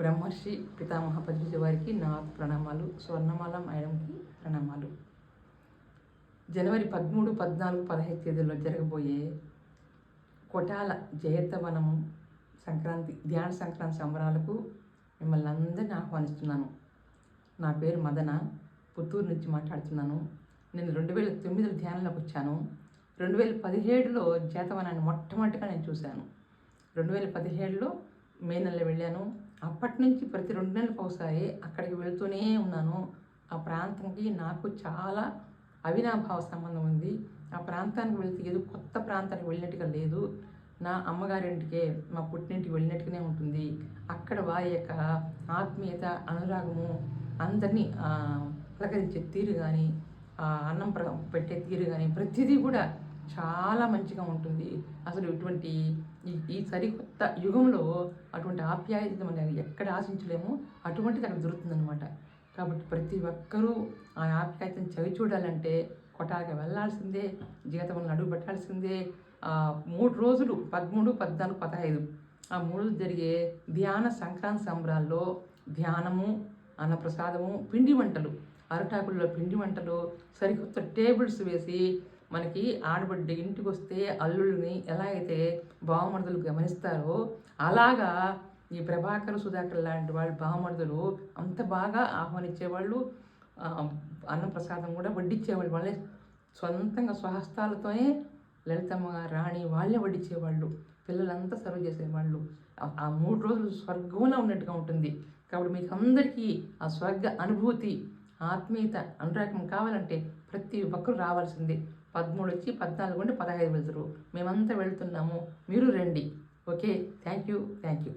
బ్రహ్మర్షి పితామహ పద్మజ వారికి నా ప్రణామాలు స్వర్ణమాల మేడంకి ప్రణామాలు. జనవరి పదమూడు పద్నాలుగు పదహైదు తేదీల్లో జరగబోయే కొటాల జయతవనం సంక్రాంతి ధ్యాన సంక్రాంతి సంబరాలకు మిమ్మల్ని అందరిని ఆహ్వానిస్తున్నాను. నా పేరు మదన పుత్తూరు నుంచి మాట్లాడుతున్నాను. నేను రెండు వేల తొమ్మిదిలో ధ్యానంలోకి వచ్చాను. రెండు వేల పదిహేడులో జేతవనాన్ని మొట్టమొదటిగా నేను చూశాను. రెండు వేల పదిహేడులో మే నెలలో వెళ్ళాను. అప్పటి నుంచి ప్రతి రెండు నెలలకు ఒకసారి అక్కడికి వెళ్తూనే ఉన్నాను. ఆ ప్రాంతంకి నాకు చాలా అవినాభావ సంబంధం ఉంది. ఆ ప్రాంతానికి వెళ్తే ఏదో కొత్త ప్రాంతానికి వెళ్ళినట్టుగా లేదు. నా అమ్మగారింటికే మా పుట్టినింటికి వెళ్ళినట్టుగానే ఉంటుంది. అక్కడ వారి యొక్క ఆత్మీయత అనురాగము అందరినీ ఆ, పలకరించే తీరు కానీ అన్నం ప్ర పెట్టే తీరు కానీ ప్రతిదీ కూడా చాలా మంచిగా ఉంటుంది. అసలు ఇటువంటి ఈ సరికొత్త యుగంలో అటువంటి ఆప్యాయత మనం ఎక్కడ ఆశించలేము అటువంటిది అక్కడ దొరుకుతుందన్నమాట. కాబట్టి ప్రతి ఒక్కరూ ఆ ఆప్యాయతను చవి చూడాలంటే కొటాకి వెళ్ళాల్సిందే జీవితంలో అడుగు పెట్టాల్సిందే. మూడు రోజులు పదమూడు పద్నాలుగు పదహైదు ఆ మూడు రోజులు జరిగే ధ్యాన సంక్రాంతి సంబరాల్లో ధ్యానము అన్నప్రసాదము పిండి వంటలు అరటాకుల్లో పిండి వంటలు సరికొత్త టేబుల్స్ వేసి మనకి ఆడబిడ్డ ఇంటికి వస్తే అల్లుల్ని ఎలా అయితే బావమరుదులు గమనిస్తారో అలాగా ఈ ప్రభాకర్ సుధాకర్ లాంటి వాళ్ళు బావమరుదులు అంత బాగా ఆహ్వానించేవాళ్ళు ఆ, అన్నప్రసాదం కూడా వడ్డించేవాళ్ళు వాళ్ళే సొంతంగా స్వహస్తాలతోనే లలితమ్మ రాణి వాళ్ళే వడ్డించేవాళ్ళు పిల్లలంతా సర్వ్ చేసేవాళ్ళు. ఆ- ఆ మూడు రోజులు స్వర్గంలో ఉన్నట్టుగా ఉంటుంది. కాబట్టి మీకు అందరికీ ఆ స్వర్గ అనుభూతి ఆత్మీయత అనురాగం కావాలంటే ప్రతి ఒక్కరు రావాల్సిందే. పదమూడు వచ్చి పద్నాలుగు ఉండి పదహైదు వెళ్తారు. మేమంతా వెళ్తున్నాము. మీరు రండి. Okay? Thank you. Thank you.